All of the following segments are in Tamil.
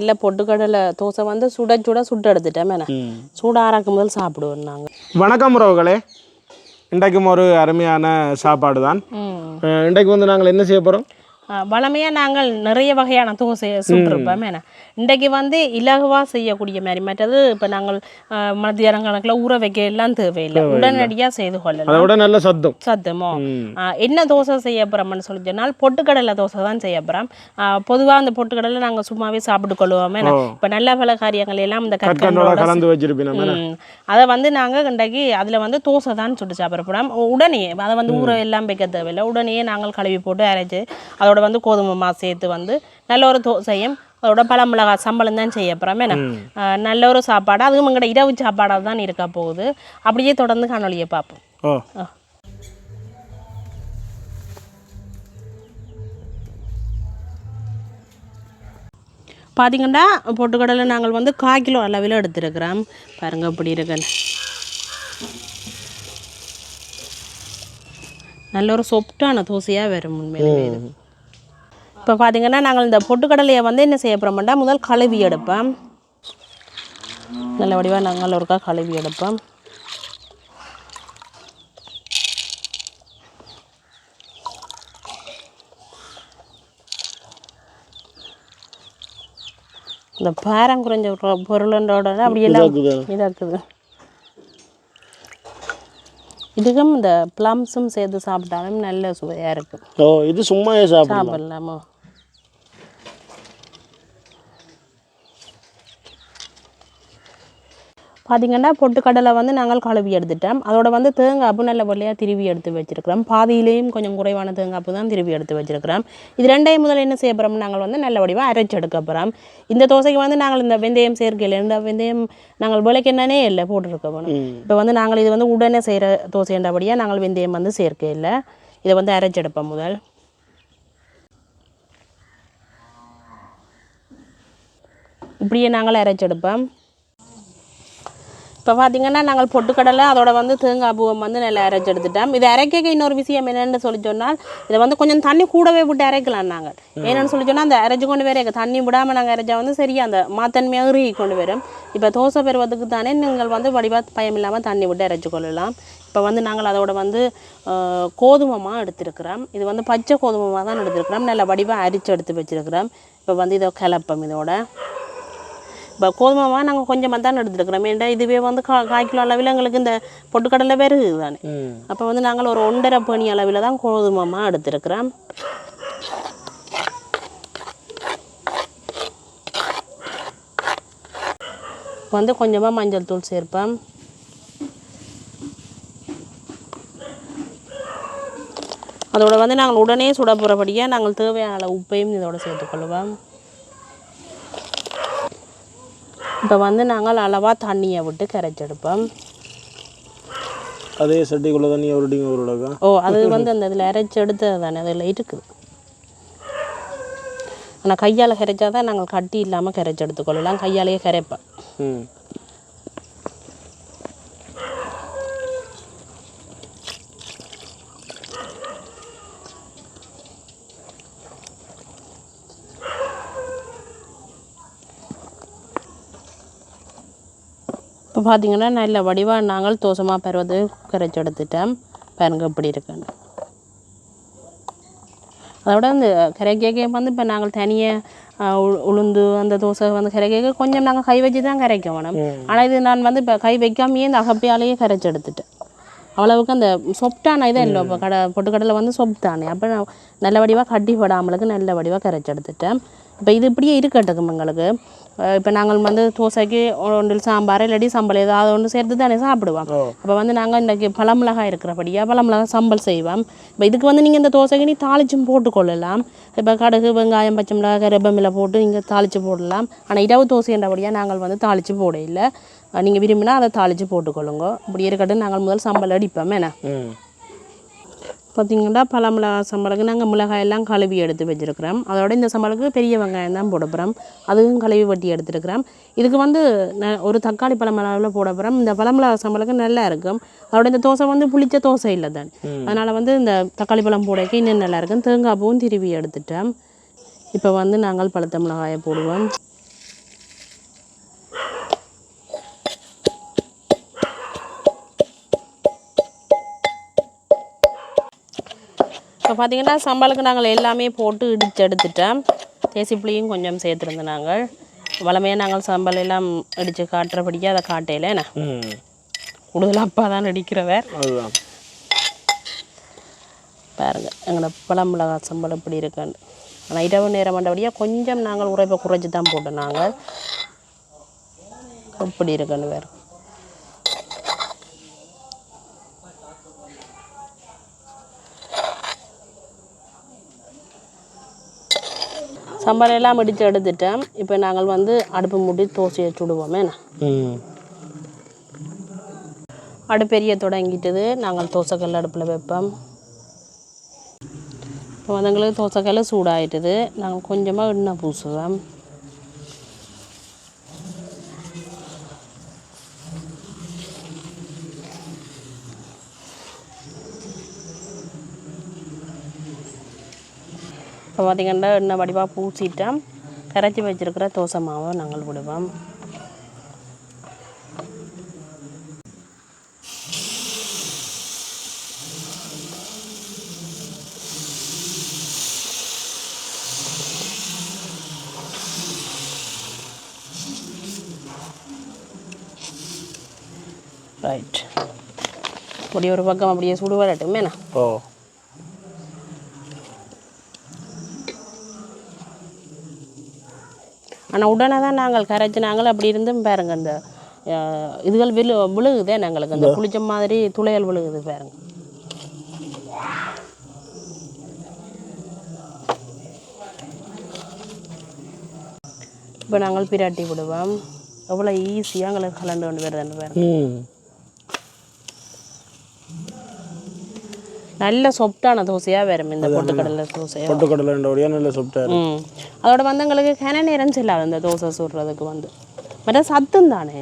இல்லை பொட்டுக்கடலை தோசை வந்து சுட சுட சுட்டு எடுத்துட்டேன் மேலே. சூட ஆறாக்கும் முதல் சாப்பிடுவோம் நாங்கள் வணக்கம் உறவுகளே. இன்றைக்கும் ஒரு அருமையான சாப்பாடு தான். இன்றைக்கு வந்து நாங்கள் என்ன செய்ய போகிறோம் வளமையாக நாங்கள் நிறைய வகையான தோசை சுட்டுருப்போம் என்ன இன்றைக்கு வந்து இலகுவாக செய்யக்கூடிய மாதிரி மற்றது இப்போ நாங்கள் ஆஹ், மத்தியானம் கணக்கில் ஊற வைக்க எல்லாம் தேவையில்லை. உடனடியாக செய்து கொள்ளலாம். விட நல்ல சத்தம். சத்தமோ? என்ன தோசை செய்ய போகிறோம்னு சொல்லி சொன்னால் பொட்டுக்கடலை தோசை தான் செய்ய போகிறோம் பொதுவாக அந்த பொட்டுக்கடலை நாங்கள் சும்மாவே சாப்பிட்டு கொள்வோம் இப்போ நல்ல பல காரியங்கள் எல்லாம் இந்த கற்கண்டோட கலந்து வச்சிருப்பீங்க ம். அதை வந்து நாங்கள் இன்றைக்கு அதில் வந்து தோசை தான் சுட்டு சாப்பிட போகிறோம் உடனே அதை வந்து ஊற எல்லாம் வைக்க தேவையில்லை. உடனே நாங்கள் கழுவி போட்டு அரைச்சி அதோட வந்து கோதுமை மாவு சேர்த்து வந்து நல்ல ஒரு தோசையும் அதோட பழமிளகா சம்பளம் தான் செய்ய போகிறோம் என்ன? நல்ல ஒரு சாப்பாடு. அதுவும் எங்களோட இரவு சாப்பாடாக தான் இருக்க போகுது. அப்படியே தொடர்ந்து காணொலியை பார்ப்போம். ஓ. பார்த்தீங்கன்னா பொட்டுக்கடலை நாங்கள் வந்து கால் கிலோ அளவில் எடுத்துருக்கிறோம். பாருங்க இப்படி இருக்குன்னு நல்ல ஒரு சொப்டான தோசையாக வரும் உண்மையிலே இது. இப்போ பார்த்தீங்கன்னா நாங்கள் இந்த பொட்டுக்கடலையை வந்து என்ன செய்ய போகிறோம்னா முதல் கழுவி எடுப்போம். நல்ல வடிவாக நாங்கள் ஒருக்கா கழுவி எடுப்போம். இந்த பாரம் குறைஞ்ச பொருளோட அப்படியெல்லாம் இதாக்குது. இதுக்கும் இந்த ப்ளம்ஸும் சேர்த்து சாப்பிட்டாலும் நல்ல சுவையாக இருக்கும். ஓ இது சும்மாவே சாப்பிடலாம்? பார்த்தீங்கன்னா பொட்டுக்கடலை வந்து நாங்கள் கழுவி எடுத்துட்டோம். அதோட வந்து தேங்காய்ப்பு நல்ல வெள்ளையாக திருவி எடுத்து வச்சிருக்கிறோம். பாதியிலேயும் கொஞ்சம் குறைவான தேங்காய்ப்பு தான் திருவி எடுத்து வச்சிருக்கிறோம். இது ரெண்டையும் முதல்ல என்ன செய்ய போகிறோம் நாங்கள் வந்து நல்ல வடிவாக அரைச்சு எடுக்க போகிறோம் இந்த தோசைக்கு வந்து நாங்கள் இந்த வெந்தயம் சேர்க்கையில் இந்த வெந்தயம் நாங்கள் விலைக்கு என்னன்னே இல்லை போட்டுருக்க போனோம் இப்போ வந்து நாங்கள் இது வந்து உடனே செய்கிற தோசைன்றபடியாக நாங்கள் வெந்தயம் வந்து சேர்க்கையில் இதை வந்து அரைச்செடுப்போம் முதல். இப்படியே நாங்கள் அரைச்செடுப்போம். இப்போ பார்த்தீங்கன்னா நாங்கள் பொட்டுக்கடலை அதோட வந்து தேங்காய் பூவம் வந்து நல்லா அரைச்சி எடுத்துட்டோம். இது அரைக்க இன்னொரு விஷயம் என்னென்னு சொல்லி சொன்னால் இதை வந்து கொஞ்சம் தண்ணி கூடவே விட்டு அரைக்கலாம் நாங்கள். என்னென்னு சொல்லி சொன்னால் அந்த அரைச்சி கொண்டு வர தண்ணி விடாமல் நாங்கள் அரைச்சா வந்து சரியா அந்த மாத்தன்மையாக இறுகி கொண்டு வரும். இப்போ தோசை பெறுவதுக்கு தானே நீங்கள் வந்து வடிவாக பயம் இல்லாமல் தண்ணி விட்டு அரைச்சி கொள்ளலாம். இப்போ வந்து நாங்கள் அதோட வந்து ஆஹ், கோதுமமாக எடுத்திருக்கிறோம். இது வந்து பச்சை கோதுமமாக தான் எடுத்திருக்கிறோம். நல்ல வடிவாக அரிச்சு எடுத்து வச்சிருக்கிறோம். இப்போ வந்து இதை கிளப்பம் இதோட. இப்போ கோதுமாவை நாங்கள் கொஞ்சமாக தான் எடுத்துருக்குறோம். ஏன்டா இதுவே வந்து கா கால் கிலோ அளவில் எங்களுக்கு இந்த பொட்டுக்கடலை பெருகு தானே. அப்போ வந்து நாங்கள் ஒரு ஒன்றரை பணி அளவில் தான் கோதுமமாக எடுத்துருக்குறோம். வந்து கொஞ்சமாக மஞ்சள் தூள் சேர்ப்போம். அதோட வந்து நாங்கள் உடனே சுட போகிறபடியாக நாங்கள் தேவையான உப்பையும் இதோட சேர்த்துக்கொள்ளுவோம். இப்போ வந்து நாங்கள் அளவாக தண்ணியை விட்டு கரைச்செடுப்போம். அதே சட்டிக்குள்ள தண்ணி ஒரு ஒரு ஓ அது வந்து அந்த இதில் இறைச்சி எடுத்தது தானே அதில் இருக்குது. ஆனால் கையால் கரைச்சா தான் நாங்கள் கட்டி இல்லாமல் கரைச்சி எடுத்துக்கொள்ளலாம் கையாலேயே கரைப்பேன் இப்போ பார்த்தீங்கன்னா நல்ல வடிவாக நாங்கள் தோசமாக பெறுவது கரைச்சி எடுத்துட்டோம் பாருங்க இப்படி இருக்குன்னு. அதோட அந்த கரைக்க வந்து இப்போ நாங்கள் தனியாக உளுந்து அந்த தோசை வந்து கரைக்க கொஞ்சம் நாங்கள் கை வச்சு தான் கரைக்க வேணும். ஆனால் இது நான் வந்து இப்போ கை வைக்காமையே இந்த அகப்பையாலேயே கரைச்சி எடுத்துட்டேன். அவ்வளவுக்கு அந்த சொப்டான இதை இல்லை இப்போ கடை பொட்டுக்கடலை வந்து சொப்தானே அப்போ நான் நல்ல வடிவாக கட்டி போடாமலுக்கு நல்ல வடிவாக கரைச்சி எடுத்துட்டேன். இப்போ இது இப்படியே இருக்கட்டும் எங்களுக்கு இப்போ நாங்கள் வந்து தோசைக்கு ஒன்றில் சாம்பார் இல்லாட்டி சம்பல் ஏதாவது ஒன்று சேர்த்து தானே சாப்பிடுவோம். அப்போ வந்து நாங்கள் இன்றைக்கி பழமிளகாய் இருக்கிறபடியாக பழமிளகாய் சம்பல் செய்வோம். இப்போ இதுக்கு வந்து நீங்கள் இந்த தோசைக்கு நீ தாளிச்சும் போட்டுக்கொள்ளலாம். இப்போ கடுகு வெங்காயம் பச்சை மிளகாய் கருவேப்பிலை போட்டு நீங்கள் தாளித்து போடலாம். ஆனால் இரவு தோசைன்றபடியாக நாங்கள் வந்து தாளித்து போட இல்லை. நீங்கள் விரும்பினா அதை தாளித்து போட்டுக்கொள்ளுங்க. இப்படி இருக்கட்டும் நாங்கள் முதல் சம்பல் அடிப்போம் என்ன? பார்த்தீங்கன்னா பல மிளகாய் சம்பளுக்கு நாங்கள் மிளகாய் எல்லாம் கழுவி எடுத்து வச்சுருக்கிறோம். அதோட இந்த சம்பளுக்கு பெரிய வெங்காயம் தான் போட போகிறோம் அதுவும் கழுவி வட்டி எடுத்துருக்கிறோம். இதுக்கு வந்து ந- ஒரு தக்காளி பழம் அளவில் போட போகிறோம் இந்த பழமிளகா சம்பளுக்கு நல்லா இருக்கும். அதோட இந்த தோசை வந்து புளிச்ச தோசை இல்லை தான். அதனால் வந்து இந்த தக்காளி பழம் போடக்க இன்னும் நல்லா இருக்கும். தேங்காய் பூவும் திருவி எடுத்துட்டோம். இப்போ வந்து நாங்கள் பழுத்த மிளகாயை போடுவோம். இப்போ பார்த்தீங்கன்னா சம்பளுக்கு நாங்கள் எல்லாமே போட்டு இடிச்சு எடுத்துட்டோம் தேசிப்புளியும் கொஞ்சம் சேர்த்துருந்து நாங்கள். வளமையாக நாங்கள் சம்பல் எல்லாம் இடித்து காட்டுறபடியாக அதை காட்டையில என்ன? கூடுதலாக அப்பா தான் அடிக்கிறவர் பாருங்க எங்களோட பழமிளகா சம்பளம் இப்படி இருக்குன்னு. ஆனால் இரவு நேரம் மண்டபடியாக கொஞ்சம் நாங்கள் உரைப்பை குறைச்சி தான் போட்டோம் நாங்கள். இப்படி இருக்குன்னு வேறு. சம்பளம் எல்லாம் இடித்து எடுத்துட்டோம் இப்போ நாங்கள் வந்து அடுப்பு மூடி தோசையை சுடுவோமே அடுப்பு அடுப்பெரிய தொடங்கிட்டது. நாங்கள் தோசைக்கல் அடுப்பில் வைப்போம். இப்போ வந்து எங்களுக்கு தோசைக்கல் சூடாயிட்டுது. நாங்கள் கொஞ்சமாக எண்ணெய் பூசுவோம். இப்போ பார்த்திங்கன்னா எண்ணெய் வடிவாக பூசிட்டால் கரைச்சி வச்சிருக்கிற தோசை மாவை நாங்கள் விடுவோம். ரைட் அப்படியே ஒரு பக்கம் அப்படியே சுடு வரட்டும் ஓ. ஆனால் உடனே தான் நாங்கள் கரைச்சி நாங்கள் அப்படி இருந்தும் பாருங்க அஹ், இதுகள் விழு விழுகுதே நாங்களுக்கு. அந்த புளிச்ச மாதிரி துளையல் விழுகுது பாருங்க. இப்போ நாங்கள் பிராட்டி விடுவோம். எவ்வளோ ஈஸியாக எங்களுக்கு கலந்து கொண்டு வருதுன்னு பாருங்க. நல்ல சொப்டான தோசையாக வரும் இந்த பொட்டுக்கடலை தோசையாக பொட்டுக்கடலை நல்ல அதோட வந்து எங்களுக்கு கன நேரம் செல்லாது இந்த தோசை சுடுறதுக்கு வந்து. மற்ற சத்தும் தானே.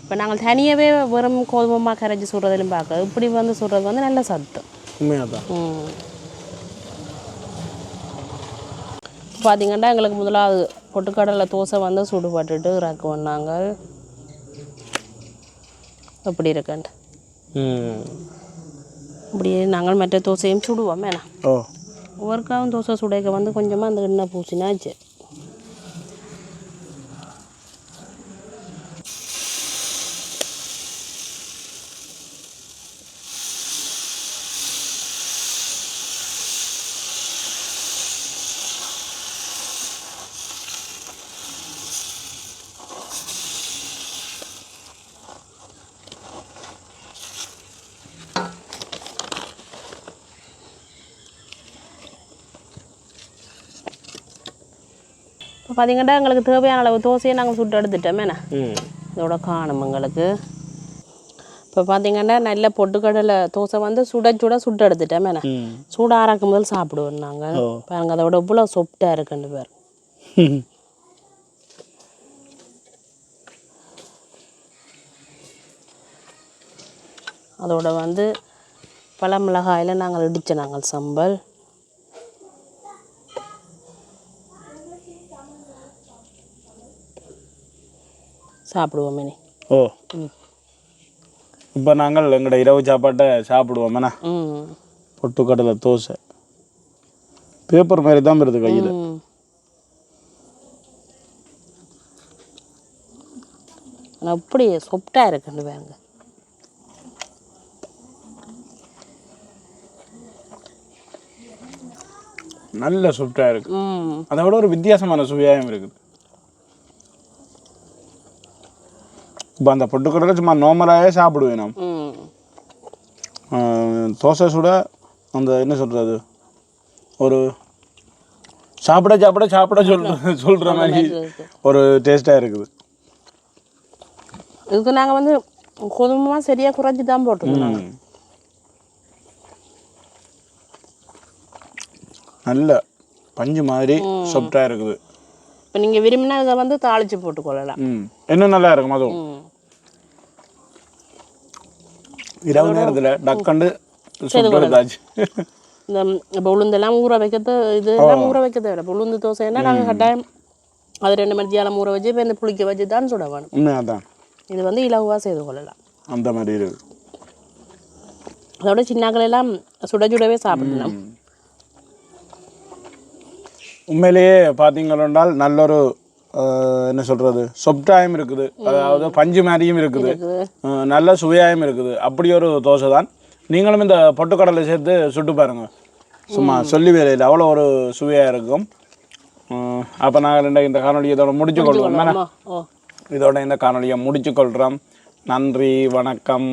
இப்போ நாங்கள் தனியாகவே வெறும் கோதுமமாக கரைச்சி சுடுறதிலும் பார்க்க இப்படி வந்து சுடுறது வந்து நல்ல சத்து. உண்மையாக தான் ம். பார்த்தீங்கன்னா எங்களுக்கு முதலாவது பொட்டுக்கடலை தோசை வந்து சுடுபட்டுட்டு இறக்குவோம் நாங்கள் எப்படி இருக்குன்ட்டு. ம் இப்படியே நாங்கள் மற்ற தோசையும் சுடுவோம் வேணாம். ஓ. ஒவ்வொருக்காவும் தோசை சுடைக்க வந்து கொஞ்சமாக அந்த எண்ணெய் பூசினாச்சு. இப்போ பார்த்தீங்கன்னா எங்களுக்கு தேவையான அளவு தோசையை நாங்கள் சுட்டு எடுத்துட்டோமே என்ன இதோட காணும் எங்களுக்கு இப்போ பார்த்தீங்கன்னா நல்ல பொட்டுக்கடலை தோசை வந்து சுட சுட சுட்டு எடுத்துட்டோமே என்ன சூட ஆறாக்கும் போது சாப்பிடுவோம் நாங்கள். பாருங்க அதோட இவ்வளோ சொப்டாக இருக்குன்னு பேர் அதோட வந்து பழ மிளகாயில் நாங்கள் இடித்த நாங்கள் சம்பல் சாப்பிடுவோம் மினி ஓ இப்போ நாங்கள் எங்களோட இரவு சாப்பாட்டை சாப்பிடுவோம் என்ன ம். பொட்டுக்கடலை தோசை. பேப்பர் மாதிரி தான் வருது கையில். அப்படி சொப்டாக இருக்குன்னு பாருங்க நல்ல சுட்டாக இருக்கு. அதை விட ஒரு வித்தியாசமான சுவையாகவும் இருக்குது. இப்போ அந்த பொட்டுக்கடலை சும்மா நார்மலாகவே சாப்பிடுவேன் நான் தோசை சுட அந்த என்ன சொல்கிறது ஒரு சாப்பிட சாப்பிட சாப்பிட சொல்ற சொல்கிற மாதிரி. ஒரு டேஸ்ட்டாக இருக்குது. இதுக்கு நாங்கள் வந்து கோதுமைமாக சரியாக குறைச்சி தான் போட்டுருக்கோம். நல்ல பஞ்சு மாதிரி சாஃப்டாக இருக்குது. இப்போ நீங்கள் விரும்பினா இதை வந்து தாளித்து போட்டுக்கொள்ளலாம். இன்னும் நல்லா இருக்கும் அதுவும். இரவு நேரத்தில் டக்கண்டு சுட்டு எடுத்தாச்சு இந்த இப்போ உளுந்தெல்லாம் ஊற வைக்கிறது இது எல்லாம் ஊற வைக்க தேவை உளுந்து தோசைன்னா நாங்கள் கட்டாயம் அது ரெண்டு மணி ஜாலம் ஊற வச்சு இப்போ இந்த புளிக்க வச்சு தான் சுட வேணும் உண்மையாக தான் இது வந்து இலகுவாக செய்து கொள்ளலாம் அந்த மாதிரி இருக்குது அதோட சின்னாக்கள் எல்லாம் சுட சுடவே சாப்பிடலாம் உண்மையிலேயே பார்த்தீங்கன்னால் நல்ல ஒரு என்ன சொல்கிறது சொப்டாயும் இருக்குது. அதாவது பஞ்சு மாதிரியும் இருக்குது. நல்ல சுவையாயும் இருக்குது. அப்படி ஒரு தோசை தான். நீங்களும் இந்த பொட்டுக்கடலை சேர்த்து சுட்டு பாருங்க. சும்மா சொல்லி வேலையில் அவ்வளோ ஒரு சுவையாக இருக்கும். அப்போ நாங்கள் இன்றைக்கு இந்த காணொலியை இதோட முடிச்சு கொள்வோம். இதோட இந்த காணொலியை முடிச்சு கொள்கிறோம் நன்றி வணக்கம்.